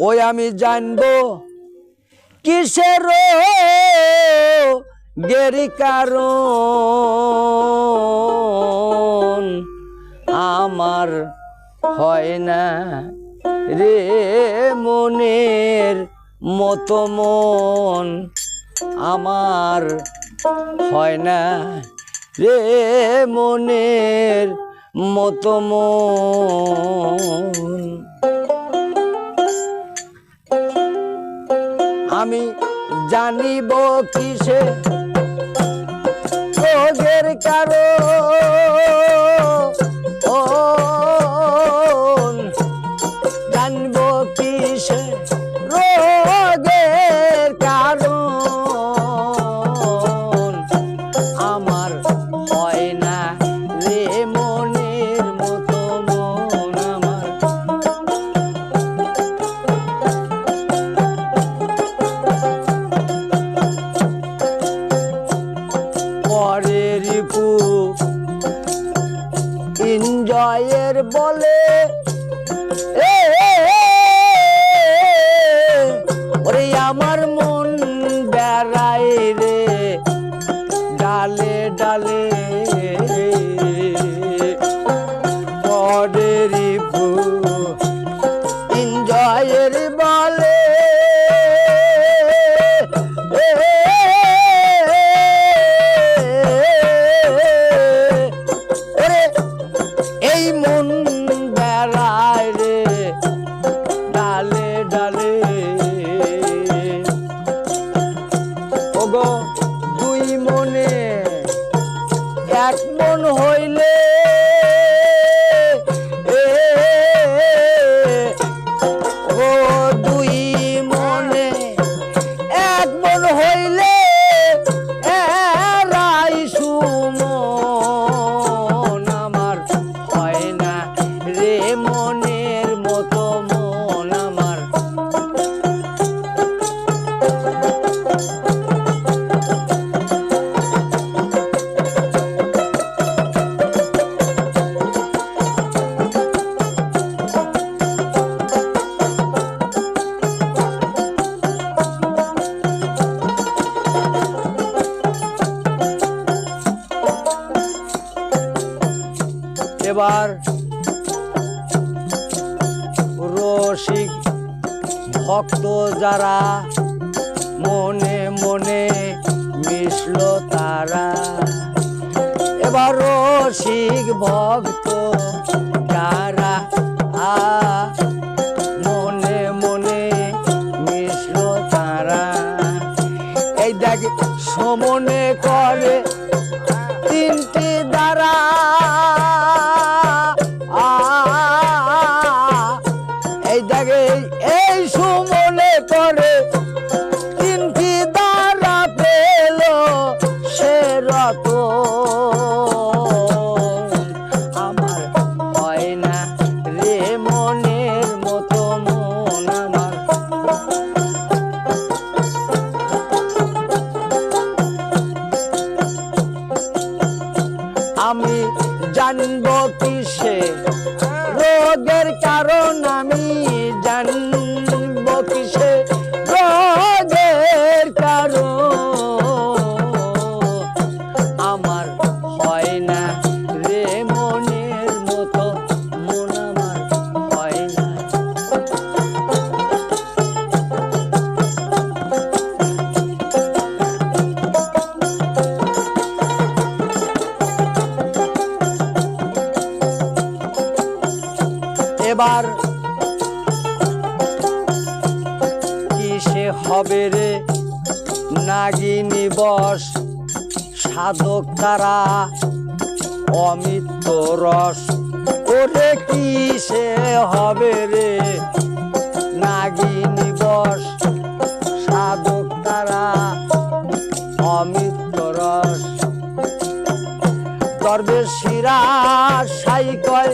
ওই আমি জানব কিসের গেরি কারণ? আমার হয় না রে মনের মতো মন। আমার হয় না রে মনের মতো মন। আমি জানিব কিসে রোগের কারণ? বলে ওরে আমার মন বেড়াই রে ডালে ডালে পরের মন হইলে এবার রসিক ভক্ত যারা মনে মনে মিশল তারা। এবার রসিক ভক্ত আমি জানব কিসে? রোগের কারণ আমি জানব কিসে? এবার কিসে হবে রে নাগিনী বস? সাধক তারা অমিত রস। ওরে কিসে হবে রে নাগিনী বস? সাধক তারা অমিত রস। দরবেশিরা সাই কয়